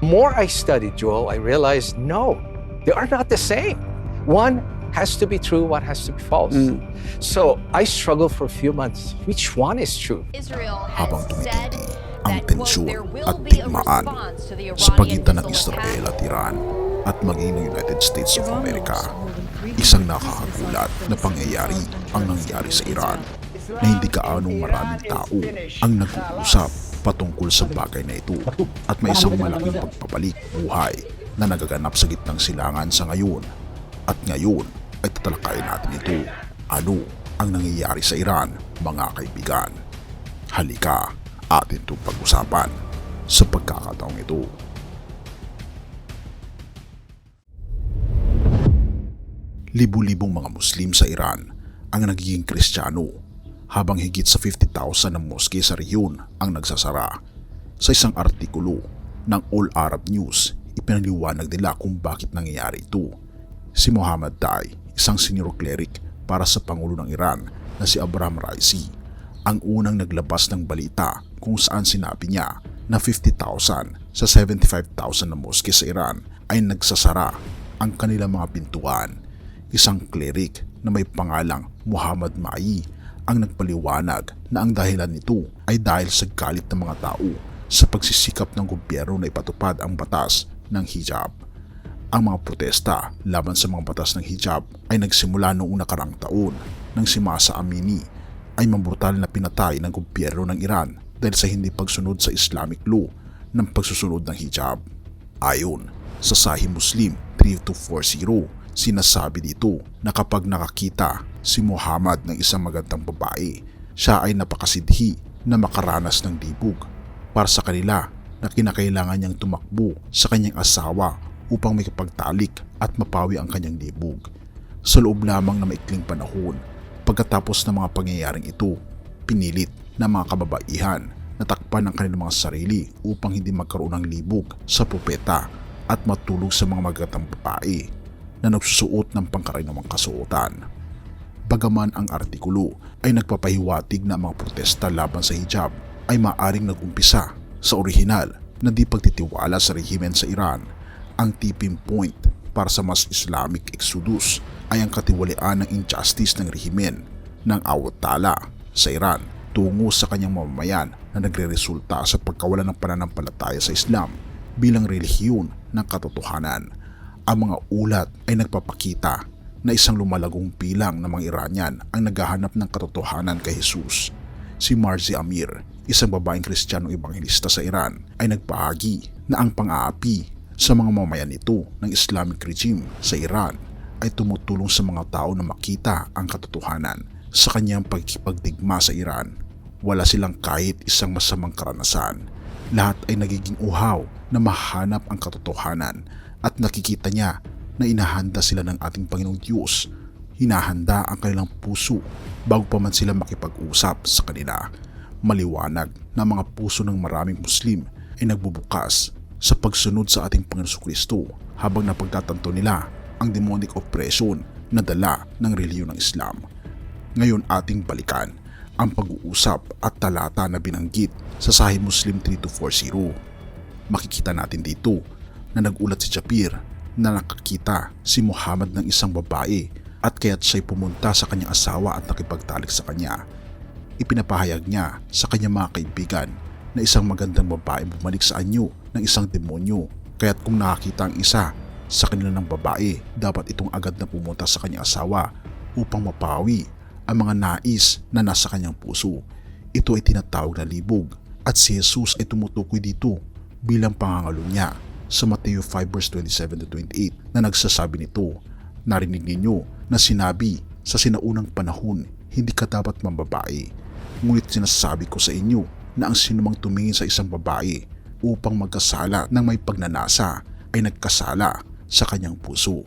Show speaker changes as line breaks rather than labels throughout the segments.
more I studied, Joel, I realized no, they are not the same. One has to be true, one has to be false. So I struggled for a few months. Which one is true?
Israel
Habang tumitindi ang tensyon
there will
at
be a
digmaan
response to the
sa
Iranian
pagitan ng Israel at Iran at maging ng United States of America. Isang nakakagulat na pangyayari ang nangyari sa Iran na hindi kaanong maraming tao ang nag-uusap patungkol sa bagay na ito at may isang malaking pagpabalik buhay na nagaganap sa gitnang silangan sa ngayon. At ngayon ay tatalakayin natin ito. Ano ang nangyayari sa Iran, mga kaibigan? Halika, atin itong pag-usapan sa pagkakataong ito. Libu-libong mga Muslim sa Iran ang nagiging Kristiyano habang higit sa 50,000 ng moske sa rehiyon ang nagsasara. Sa isang artikulo ng All Arab News, ipinaliwanag nila kung bakit nangyayari ito. Si Muhammad Dai, isang senior cleric para sa Pangulo ng Iran na si Abraham Raisi, ang unang naglabas ng balita kung saan sinabi niya na 50,000 sa 75,000 na moske sa Iran ay nagsasara ang kanilang mga pintuan. Isang cleric na may pangalang Muhammad Mai ang nagpaliwanag na ang dahilan nito ay dahil sa galit ng mga tao sa pagsisikap ng gobyerno na ipatupad ang batas ng hijab. Ang mga protesta laban sa mga batas ng hijab ay nagsimula noong nakarang taon nang si Masa Amini ay mabrutal na pinatay ng gobyerno ng Iran dahil sa hindi pagsunod sa Islamic law ng pagsusunod ng hijab. Ayon sa Sahih Muslim 3240, sinasabi dito na kapag nakakita si Muhammad ng isang magandang babae, siya ay napakasidhi na makaranas ng dibog. Para sa kanila na kinakailangan niyang tumakbo sa kanyang asawa upang may kapagtalik at mapawi ang kanyang dibog. Sa loob lamang na maikling panahon, pagkatapos ng mga pangyayaring ito, pinilit ng mga kababaihan na takpan ang kanilang mga sarili upang hindi magkaroon ng libog sa propeta at matulog sa mga magandang babae na nagsusuot ng pangkaraniwang kasuotan. Bagaman ang artikulo ay nagpapahiwatig na ang mga protesta laban sa hijab ay maaring nagumpisa sa orihinal na di pagtitiwala sa rehimen sa Iran, ang tipping point para sa mas Islamic exodus ay ang katiwalian ng injustice ng rehimen ng awat tala sa Iran tungo sa kanyang mamamayan na nagre-resulta sa pagkawala ng pananampalataya sa Islam bilang relihiyon ng katotohanan. Ang mga ulat ay nagpapakita na isang lumalagong bilang ng mga Iranian ang naghahanap ng katotohanan kay Jesus. Si Marzi Amir, isang babaeng kristyanong ebanghelista sa Iran, ay nagpahagi na ang pang-aapi sa mga mamayan nito ng Islamic regime sa Iran ay tumutulong sa mga tao na makita ang katotohanan sa kanyang pagkipagdigma sa Iran. Wala silang kahit isang masamang karanasan. Lahat ay nagiging uhaw na mahanap ang katotohanan at nakikita niya na inahanda sila ng ating Panginoong Diyos. Hinahanda ang kanilang puso bago pa man sila makipag-usap sa kanila. Maliwanag na mga puso ng maraming Muslim ay nagbubukas sa pagsunod sa ating Panginoon Kristo habang napagtatanto nila ang demonic oppression na dala ng reliyon ng Islam. Ngayon ating balikan ang pag-uusap at talata na binanggit sa Sahih Muslim 3240. Makikita natin dito na nagulat si Japir na nakakita si Muhammad ng isang babae at kaya't siya'y pumunta sa kanyang asawa at nakipagtalik sa kanya. Ipinapahayag niya sa kanyang mga kaibigan na isang magandang babae bumalik sa anyo ng isang demonyo kaya't kung nakakita ang isa sa kanila ng babae dapat itong agad na pumunta sa kanyang asawa upang mapawi ang mga nais na nasa kanyang puso. Ito ay tinatawag na libog at si Jesus ay tumutukoy dito bilang pangangalo niya sa Mateo 5 verse 27 to 28 na nagsasabi nito, Narinig ninyo na sinabi sa sinaunang panahon, hindi ka dapat mambabae. Ngunit sinasabi ko sa inyo na ang sinumang tumingin sa isang babae upang magkasala ng may pagnanasa ay nagkasala sa kanyang puso.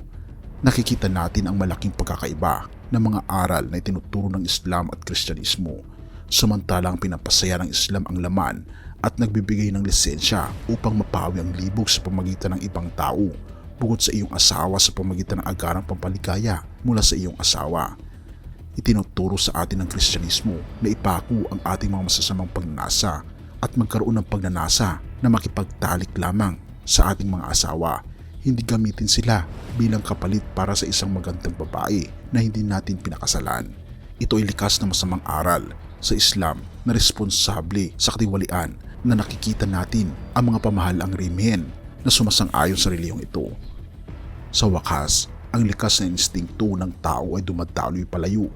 Nakikita natin ang malaking pagkakaiba ng mga aral na itinuturo ng Islam at Kristyanismo samantalang pinapasaya ng Islam ang laman at nagbibigay ng lisensya upang mapawi ang libog sa pamagitan ng ibang tao bukod sa iyong asawa sa pamagitan ng agarang pampaligaya mula sa iyong asawa. Itinuturo sa atin ng Kristyanismo na ipako ang ating mga masasamang pagnanasa at magkaroon ng pagnanasa na makipagtalik lamang sa ating mga asawa. Hindi gamitin sila bilang kapalit para sa isang magandang babae na hindi natin pinakasalan. Ito ay likas na masamang aral sa Islam na responsable sa katiwalian na nakikita natin ang mga pamahalang rimen na sumasang-ayon sa reliyong ito. Sa wakas, ang likas na instingto ng tao ay dumadaloy palayo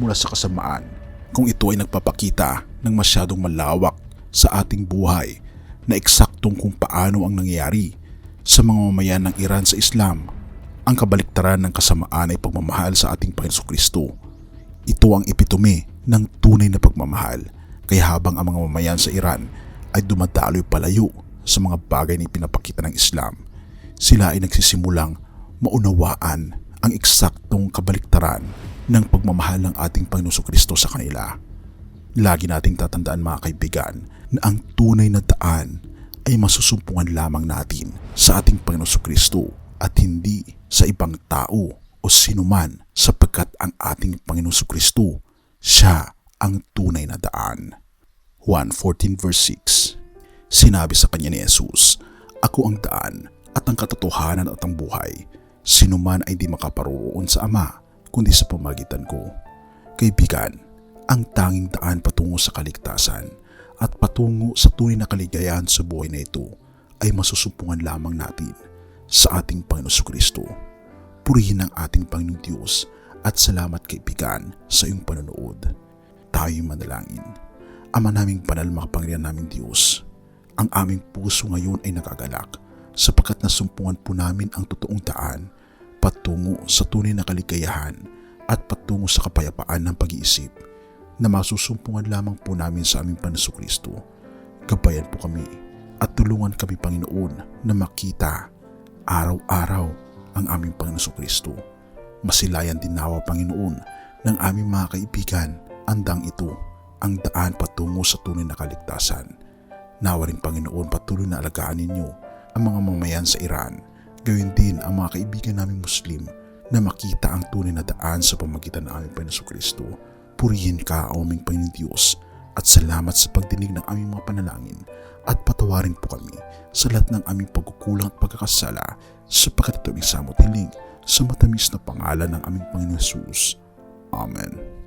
mula sa kasamaan kung ito ay nagpapakita ng masyadong malawak sa ating buhay na eksaktong kung paano ang nangyayari sa mga mamayan ng Iran sa Islam. Ang kabaliktaran ng kasamaan ay pagmamahal sa ating Panginoon Kristo. Ito ang epitome ng tunay na pagmamahal kaya habang ang mga mamayan sa Iran ay dumadaloy palayo sa mga bagay na pinapakita ng Islam, sila ay nagsisimulang maunawaan ang eksaktong kabaliktaran ng pagmamahal ng ating Panginoon Kristo sa kanila. Lagi nating tatandaan mga kaibigan na ang tunay na daan ay masusumpungan lamang natin sa ating Panginoon Kristo at hindi sa ibang tao o sinuman sapagkat ang ating Panginoon Kristo, siya ang tunay na daan. 1.14 verse 6 Sinabi sa kanya ni Jesus, Ako ang daan at ang katotohanan at ang buhay. Sinuman ay di makaparoroon sa Ama, kundi sa pamagitan ko. Kaibigan, ang tanging daan patungo sa kaligtasan at patungo sa tunay na kaligayahan sa buhay na ito ay masusumpungan lamang natin sa ating Panginoon Kristo. Purihin ang ating Panginoong Diyos at salamat kaibigan sa iyong panonood. Tayo'y manalangin. Ama naming banal makapangyarihan naming Diyos, ang aming puso ngayon ay nagagalak sapagkat nasumpungan po namin ang totoong daan patungo sa tunay na kaligayahan at patungo sa kapayapaan ng pag-iisip na masusumpungan lamang po namin sa aming Panginoon Kristo. Gabayan po kami at tulungan kami Panginoon na makita araw-araw ang aming Panginoon Kristo. Masilayan din nawa Panginoon ng aming mga kaibigan andang ito ang daan patungo sa tunay na kaligtasan. Nawa rin Panginoon patuloy na alagaan ninyo ang mga mamayan sa Iran. Gawin din ang mga kaibigan naming Muslim na makita ang tunay na daan sa pamagitan ng aming Panginoon Kristo. Purihin ka, o aming Panginoon Diyos, at salamat sa pagdinig ng aming mga panalangin at patawarin po kami sa lahat ng aming pagkukulang at pagkakasala sapagkat ang isang hiling sa matamis na pangalan ng aming Panginoon Jesus. Amen.